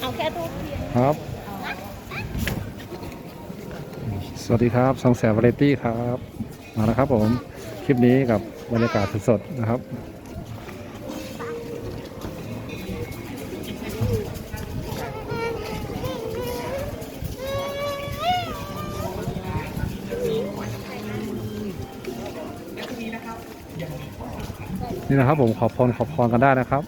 เอาแค่ทูบเทียนครับ สวัสดีครับสองแสบวาไรตี้ครับ มาแล้วครับผม คลิปนี้กับบรรยากาศสดๆนะครับ นี่นะครับผมขอพรขอพรกันได้นะครับ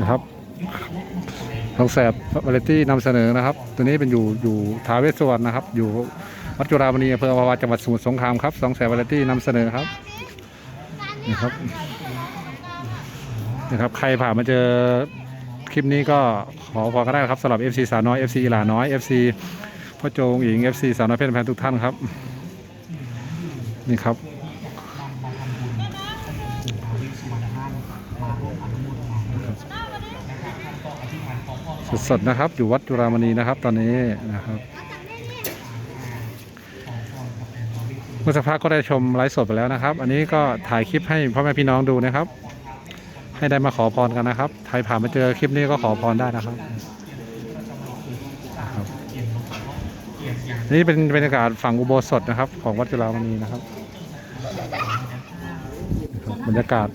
นะครับทองแสบวาไรตี้นำเสนอนะครับ ตัวนี้เป็นอยู่อยู่ทาวเวสสวรรณนะครับ อยู่วัดจุฬามณีอำเภออาวาจังหวัดสมุทรสงครามครับสองแสบวาไรตี้นำเสนอครับนี่ครับนะครับ ใครผ่านมาเจอคลิปนี้ก็ขอพอก็ได้ครับสำหรับ FC สาวน้อย FC อีหลาน้อย FC พ่อโจงหญิง FC สาวน้อยเพชรแพนทุกท่านครับ นี่ครับ สดๆนะครับ อยู่วัดจุฬามณีนะครับ ตอนนี้นะครับเมื่อสักพักก็ได้ชมไลฟ์สดไปแล้วนะครับ อันนี้ก็ถ่ายคลิปให้พ่อแม่พี่น้องดูนะครับ ให้ได้มาขอพรกันนะครับใครผ่านมาเจอคลิปนี้ก็ขอพรได้นะครับครับนี่เป็นบรรยากาศฝั่งอุโบสถนะครับ ของวัดจุฬามณีนะครับ บรรยากาศ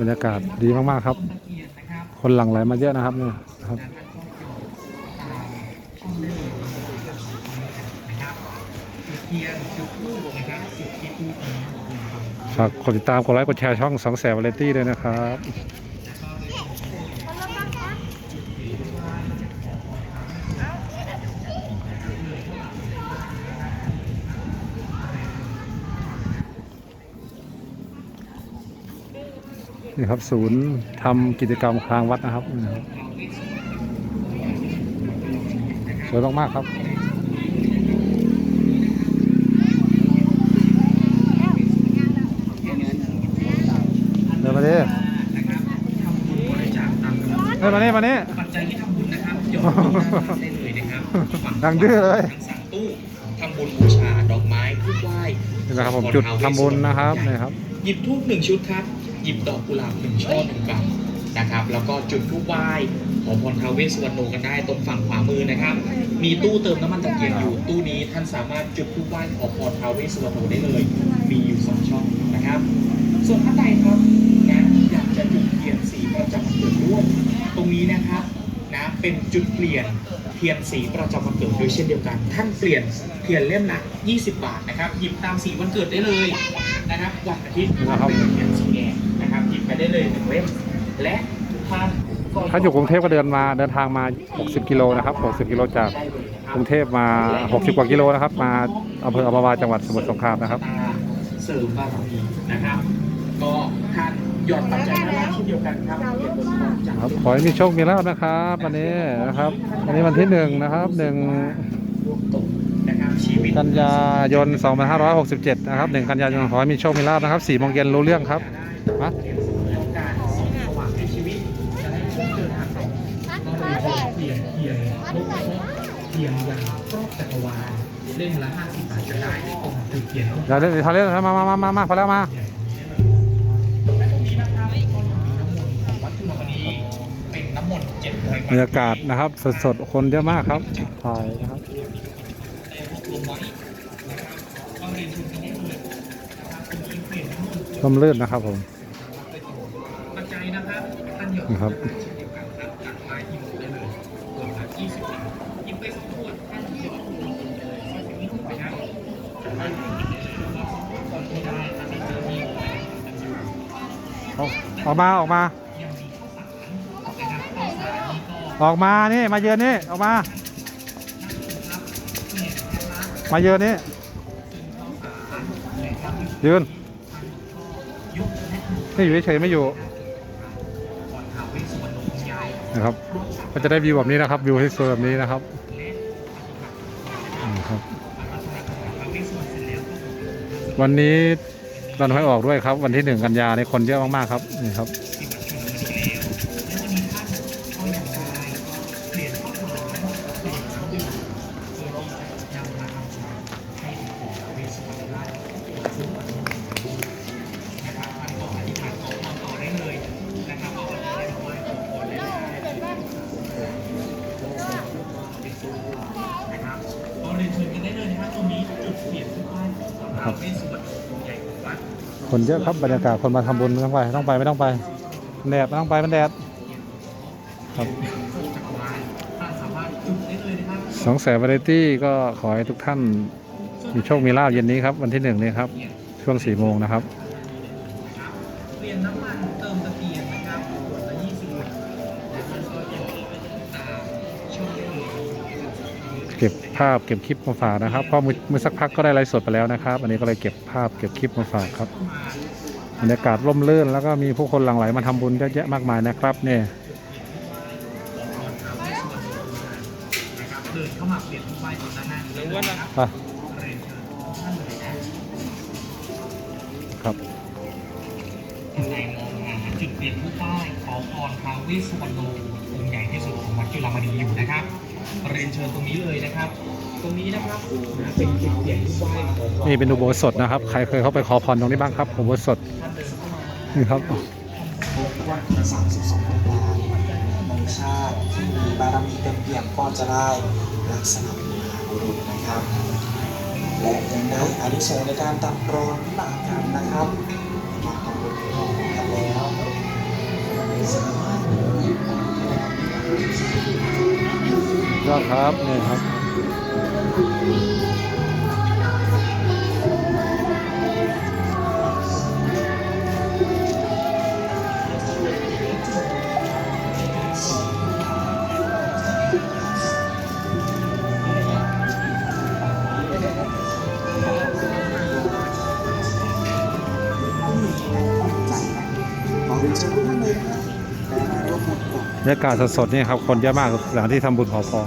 บรรยากาศดีมาก ๆ ครับ คนหลั่งไหลมาเยอะนะครับเนี่ยครับฝากกดติดตามกดไลค์กดแชร์ช่องสองแสนวาไรตี้ด้วยนะครับ นี่ครับ ศูนย์ทำกิจกรรมคลางวัดนะครับนี่นะครับสวยมาก ๆ ครับเดินมาดิเดินมาดิมาดิปัจจัยที่ทำบุญนะครับยอดลงด้านล่างได้เลยนะครับฝั่ดังดื้อเลยทั้งสามตู้ทำบุญบูชาดอกไม้ทูบไหว้นี่นะครับผมจุดทำบุญนะครับนี่ครับ หยิบทูบหนึ่งชุดครับ หยิบดอกกุหลาบหนึ่งช่อหนึ่งกำนะครับ แล้วก็จุดทูบไหว้ขอพรทาวเวสสุวรรณโนกันได้ตรงฝั่งขวามือนะครับ มีตู้เติมน้ำมันตะเกียงอยู่ตู้นี้ท่านสามารถจุดทูบไหว้ขอพรทาวเวสสุวรรณโนได้เลย มีอยู่สองช่องนะครับ ส่วนท่านใดครับนะอยากจะจุดเทียนสีประจำวันเกิดร่วมตรงนี้นะครับนะเป็นจุดเปลี่ยนเทียนสีประจำวันเกิดโดยเช่นเดียวกัน ท่านเปลี่ยนเทียนเล่มละ20 บาทนะครับหยิบตามสีวันเกิดได้เลยนะครับวันอาทิตย์เป็นเทียนสี ไปได้เลยหนึ่งเล่มและท่านก็ถ้าอยู่กรุงเทพก็เดินมาเดินทางมา 60 กิโลนะครับ 60 กิโลจากได้เลยนะคกรับรุงเทพมา 60 กว่ากิโลนะครับ มาอำเภออภาวาจังหวัดสมุทรสงครามนะครับเสริมบารมีนะครับก็ท่านหยอดปัจจัยด้านล่างเช่นเดียวกันครับเกียรติบริจาคครับขอให้มีโชคมีลาภนะครับวันนี้นะครับวันนี้วันที่หนึ่งนะครับหนึ่งร่วมตกนะครับชีวิตกันยายน 2567 นะครับหนึ่งกันยายนขอให้มีโชคมีลาภนะครับ4โมงเย็นรู้เรื่องครับมา เทียนยาวครอบจักรวาลเล่มละ50บาทจะได้ตรงจุดเทียนเดี๋ยวเดี๋ยวทะเลมามามามามาพอแล้วมาบก็มีน้ำมนต์ขอามณีเป็นน้ำมนต์เจ็ดร้อยบรยากาศนะครับ สดๆ คนเยอะมากครับถ่ายนะครับได้รวบรวมไว้นะครับก็เรียนะครับ ออกมาออกมา ออกมานี่มาเยือนนี่ออกมา มาเยือนนี่ยืนนี่อยู่เฉยไม่อยู่นะครับก็จะได้วิวแบบนี้นะครับวิวสวยแบบนี้นะครับวันนี้ วันหวยออกด้วยครับ วันที่หนึ่งกันยาในคนเยอะมากๆครับนี่ครับ คนเยอะครับบรรยากาศคนมาทำบุญไม่ต้องไปต้องไปไม่ต้องไปแดดไม่ต้องไปมันแดดครับสองแสนวาไรตี้ก็ขอให้ทุกท่านมีโชคมีลาภเย็นนี้ครับ วันที่หนึ่งนี้ครับ ช่วงสี่โมงนะครับเปลี่ยนน้ำมันเติมตะเกียงนะครับขวดละ20บาทและท่านก็ยังตามช่องทาง เก็บภาพเก็บคลิปมาฝากนะครับเพราะมือมือสักพักก็ได้ไลฟ์สดไปแล้วนะครับอันนี้ก็เลยเก็บภาพเก็บคลิปมาฝากครับบรรยากาศร่มรื่นแล้วก็มีผู้คนหลั่งไหลมาทำบุญเยอะแยะมากมายนะครับเนี่ยครับเดินเปลี่ยนทุกใบตรงนั้นนะหรือว่านะครับไปเรียนเชิญท่านเลยนะครับท่านใดมองหาจุดเปลี่ยนทุกป้ายขอพรท้าวเวสสุวรรณองค์ใหญ่ที่สุดของวัดจุฬามณีอยู่นะครับ เรียนเชิญตรงนี้เลยนะครับ ตรงนี้นะครับนะเป็นจุดเปลี่ยนทุกป้ายขอพรนี่เป็นอุโบสถนะครับ ใครเคยเข้าไปขอพรตรงนี้บ้างครับอุโบสถท่านเดินเข้ามานี่ครับ พบว่า32องค์การในชาติที่มีบารมีเต็มเปี่ยมก็จะได้ลักษณะมหาบุรุษนะครับ และยังได้อานิสงส์ในการตัดรอนวิบากกรรมนะครับมาทำบุญของกันแล้วสามารถ ยอดครับนี่ครับ รรยากาศสดๆนี่ครับ คนเยอะมากหลังที่ทำบุญขอพร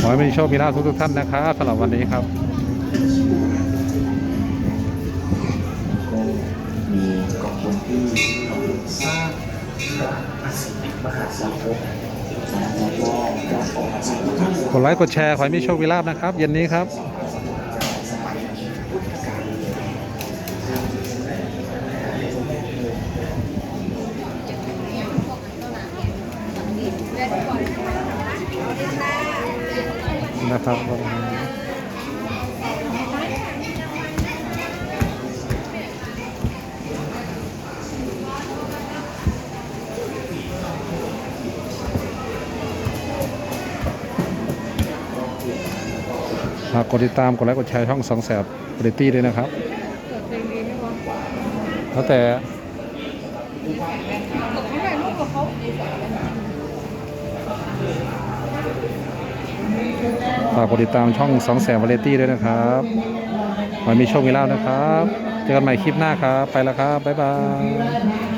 ขอให้มีโชคมีลาภทุกๆท่านนะครับสำหรับวันนี้ครับก็มีกองบุญที่สร้างพระอสิมหาสาวกกดไลค์กดแชร์ขอให้มีโชคมีลาภนะครับ เย็นนี้ครับ สมัยพุทธกาลเลย นะครับฝากกดติดตาม กดไลค์ กดแชร์ช่องสองแสบปริตี้ด้วยนะครับ แล้วแต่ ฝากกดติดตามช่องสองแสบวาไรตี้ด้วยนะครับวันมีโชคมีลาบนะครับ เจอกันใหม่คลิปหน้าครับ ไปแล้วครับ บ๊ายบาย